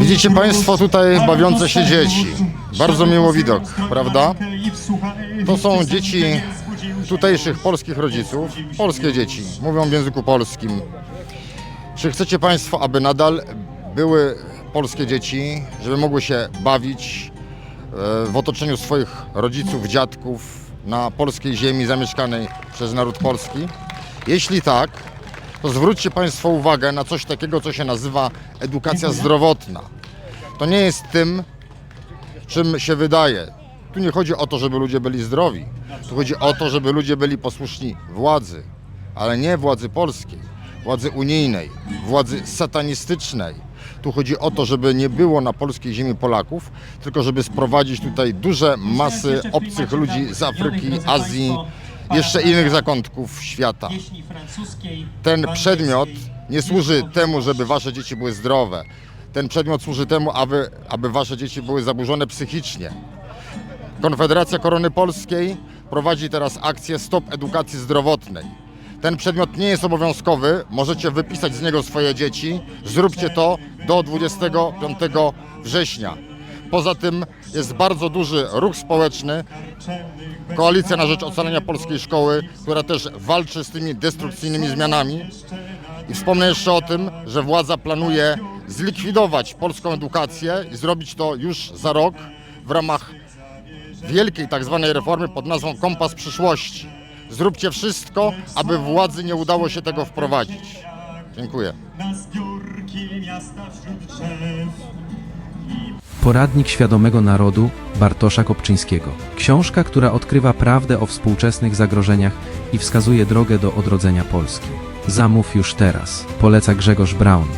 Widzicie Państwo tutaj bawiące się dzieci. Bardzo miło widok, prawda? To są dzieci tutejszych polskich rodziców, polskie dzieci, mówią w języku polskim. Czy chcecie Państwo, aby nadal były polskie dzieci, żeby mogły się bawić e, w otoczeniu swoich rodziców, dziadków na polskiej ziemi zamieszkanej przez naród polski? Jeśli tak, to zwróćcie Państwo uwagę na coś takiego, co się nazywa edukacja zdrowotna. To nie jest tym, czym się wydaje. Tu nie chodzi o to, żeby ludzie byli zdrowi. Tu chodzi o to, żeby ludzie byli posłuszni władzy, ale nie władzy polskiej, władzy unijnej, władzy satanistycznej. Tu chodzi o to, żeby nie było na polskiej ziemi Polaków, tylko żeby sprowadzić tutaj duże masy obcych ludzi z Afryki, Azji, jeszcze innych zakątków świata. Ten przedmiot nie służy temu, żeby wasze dzieci były zdrowe. Ten przedmiot służy temu, aby, aby wasze dzieci były zaburzone psychicznie. Konfederacja Korony Polskiej prowadzi teraz akcję Stop Edukacji Zdrowotnej. Ten przedmiot nie jest obowiązkowy, możecie wypisać z niego swoje dzieci. Zróbcie to do 25 września. Poza tym jest bardzo duży ruch społeczny, Koalicja na rzecz ocalenia polskiej szkoły, która też walczy z tymi destrukcyjnymi zmianami. I wspomnę jeszcze o tym, że władza planuje zlikwidować polską edukację i zrobić to już za rok w ramach wielkiej tak zwanej reformy pod nazwą Kompas Przyszłości. Zróbcie wszystko, aby władzy nie udało się tego wprowadzić. Dziękuję. Poradnik świadomego narodu Bartosza Kopczyńskiego. Książka, która odkrywa prawdę o współczesnych zagrożeniach i wskazuje drogę do odrodzenia Polski. Zamów już teraz. Poleca Grzegorz Braun.